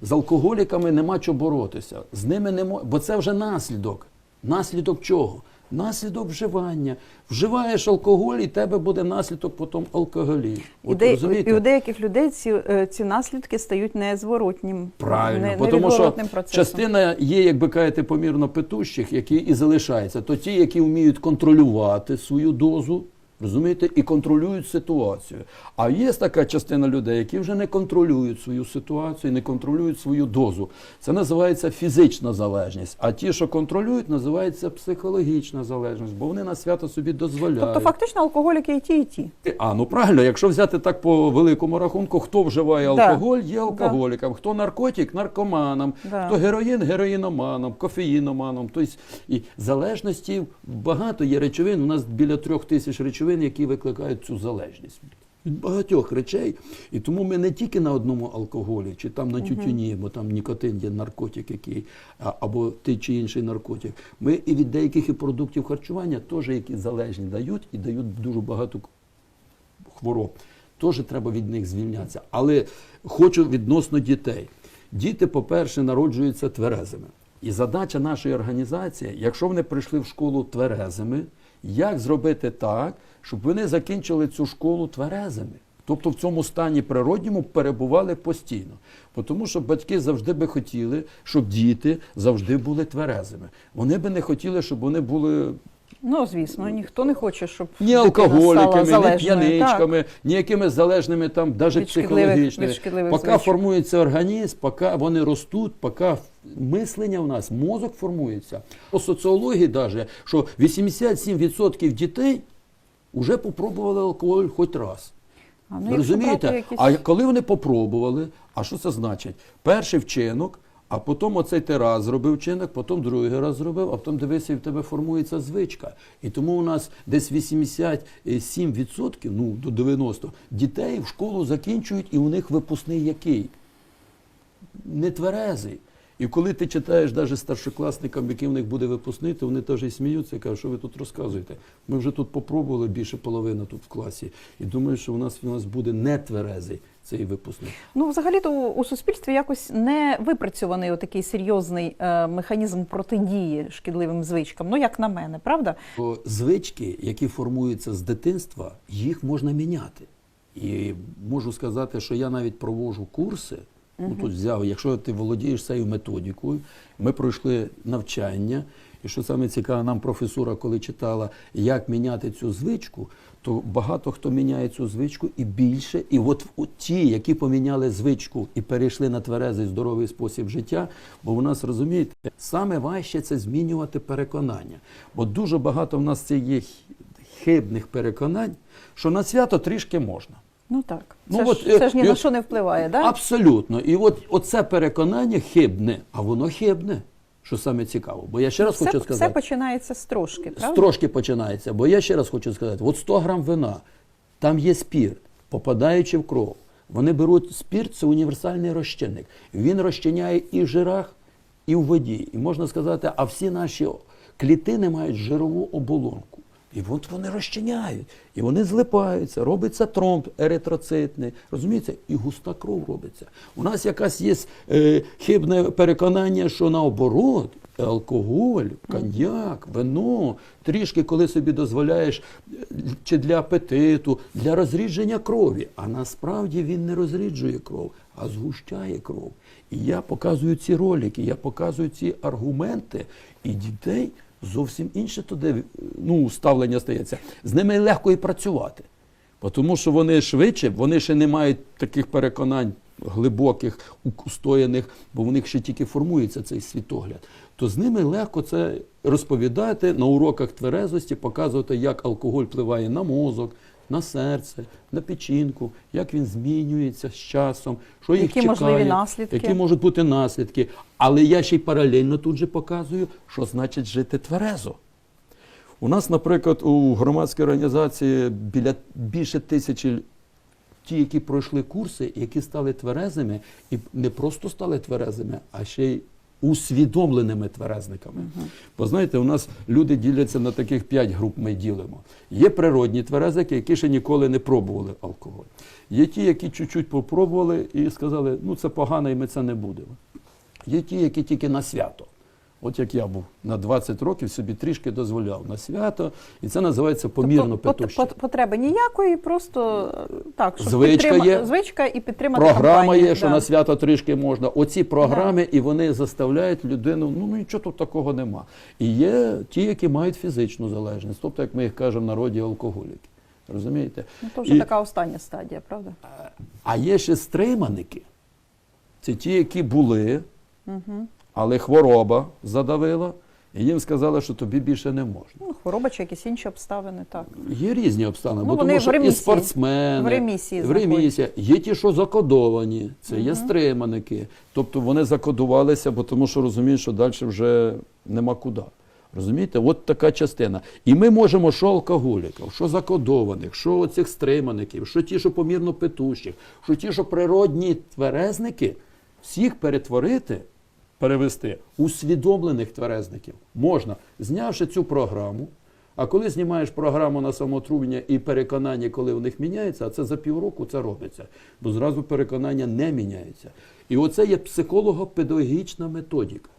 З алкоголіками нема чого боротися. З ними не мо... бо це вже наслідок. Наслідок чого? Наслідок вживання. Вживаєш алкоголь, і тебе буде наслідок потім алкоголі. І, От, і у деяких людей ці, е, ці наслідки стають незворотнім. Правильно, не, тому що процесом. частина є, як би кажете, помірно петущих, які і залишаються. То ті, які вміють контролювати свою дозу, розумієте, і контролюють ситуацію. А є така частина людей, які вже не контролюють свою ситуацію, не контролюють свою дозу. Це називається фізична залежність. А ті, що контролюють, називається психологічна залежність, бо вони на свято собі дозволяють. Тобто фактично алкоголіки і ті, і ті. А, ну правильно, якщо взяти так по великому рахунку, хто вживає алкоголь, є алкоголіком, хто наркотик, наркоманом, Да. хто героїн, героїноманом, кофеїноманом. Тобто і залежності багато є речовин. У нас біля трьох тисяч речовин, які викликають цю залежність. Від багатьох речей. І тому ми не тільки на одному алкоголі, чи там на тютюні, бо там нікотин є наркотик, який, або той чи інший наркотик. Ми і від деяких і продуктів харчування теж, які залежні дають, і дають дуже багато хвороб. Теж треба від них звільнятися. Але хочу відносно дітей. Діти, по-перше, народжуються тверезими. І задача нашої організації, якщо вони прийшли в школу тверезими, як зробити так, щоб вони закінчили цю школу тверезими? Тобто в цьому стані природньому перебували постійно. Тому що батьки завжди би хотіли, щоб діти завжди були тверезими. Вони би не хотіли, щоб вони були Ну, звісно, ніхто не хоче, щоб ні алкоголіками, ні п'яничками, ні якимись залежними там, навіть психологічними. Поки формується організм, поки вони ростуть, поки мислення в нас, мозок формується. По соціології навіть, що 87% дітей вже попробували алкоголь хоч раз. А, ну, розумієте? якісь- А коли вони попробували, а що це значить? Перший вчинок, а потім оцей ти раз зробив вчинок, потім другий раз зробив, а потім дивися, і в тебе формується звичка. І тому у нас десь 87%, ну до 90% дітей в школу закінчують, і у них випускний який? Нетверезий. І коли ти читаєш навіть старшокласникам, який в них буде випускний, то вони теж і сміються і кажуть, що ви тут розказуєте. Ми вже тут попробували більше половини тут в класі. І думаю, що у нас у нас буде нетверезий цей випускник. Ну, взагалі-то у, у суспільстві якось не випрацьований отакий серйозний е, механізм протидії шкідливим звичкам. Ну, як на мене, правда? Бо звички, які формуються з дитинства, їх можна міняти. І можу сказати, що я навіть проводжу курси. Ну, тут взяв, якщо ти володієш цією методикою, ми пройшли навчання. І що саме цікаве, нам професура, коли читала, як міняти цю звичку, то багато хто міняє цю звичку і більше. І от, ті, які поміняли звичку і перейшли на тверезий здоровий спосіб життя, бо в нас розумієте, саме важче це змінювати переконання. Бо дуже багато в нас це є хибних переконань, що на свято трішки можна. Ну так. Ну, Це, от, ж, це ж ні е, на що не впливає, так? Абсолютно. І от оце переконання хибне, а воно хибне, що саме цікаво. Бо я ще раз все, хочу все сказати. починається з трошки, правда? Трошки починається, бо я ще раз хочу сказати: от 100 грам вина, там є спірт, попадаючи в кров. Вони беруть спірт, це універсальний розчинник. Він розчиняє і в жирах, і в воді. І можна сказати, а всі наші клітини мають жирову оболонку. І от вони розчиняють, і вони злипаються, робиться тромб еритроцитний, розумієте, і густа кров робиться. У нас якась є е, хибне переконання, що наоборот, алкоголь, коньяк, вино, трішки, коли собі дозволяєш чи для апетиту, для розрідження крові. А насправді він не розріджує кров, а згущає кров. І я показую ці ролики, я показую ці аргументи, і дітей зовсім інше туди ну, ставлення стається. З ними легко і працювати. Тому що вони швидше, вони ще не мають таких переконань глибоких, устояних, бо в них ще тільки формується цей світогляд. То з ними легко це розповідати на уроках тверезості, показувати, як алкоголь впливає на мозок, на серце, на печінку, як він змінюється з часом, що їх Які чекає, можливі наслідки. які можуть бути наслідки. Але я ще й паралельно тут же показую, що значить жити тверезо. У нас, наприклад, у громадській організації біля більше тисячі ті, які пройшли курси, які стали тверезими, і не просто стали тверезими, а ще й усвідомленими тверезниками. Бо знаєте, у нас люди діляться на таких п'ять груп. Ми ділимо. Є природні тверезники, які ще ніколи не пробували алкоголь. Є ті, які чуть-чуть попробували і сказали, ну це погано, і ми це не будемо. Є ті, які тільки на свято. От як я був на 20 років собі трішки дозволяв на свято, і це називається помірно Тобто пот- петуще. пот- потреби ніякої, просто е, так, щоб Звичка підтрима- є. звичка і підтримати Програма кампанію, є, що да. на свято трішки можна. Оці програми, і вони заставляють людину, ну ну, нічого тут такого нема. І є ті, які мають фізичну залежність, тобто, як ми їх кажемо в народі, алкоголіки. Розумієте? Ну, то вже І- така остання стадія, правда? А є ще стриманики. Це ті, які були, але хвороба задавила, і їм сказали, що тобі більше не можна. Ну, хвороба чи якісь інші обставини, так. Є різні обставини, Ну, бо вони тому в що і спортсмени, В ремісії в ремісії. Є ті, що закодовані, це є стриманики. Тобто вони закодувалися, бо тому що розуміють, що далі вже нема куди. Розумієте, от така частина. І ми можемо, що алкоголіків, що закодованих, що оцих стримаників, що ті, що помірно петущих, що ті, що природні тверезники, всіх перетворити, перевести усвідомлених тверезників. Можна, знявши цю програму. А коли знімаєш програму на самотрубення і переконання, коли в них міняється, а це за півроку це робиться, бо зразу переконання не міняється. І оце є психолого-педагогічна методика.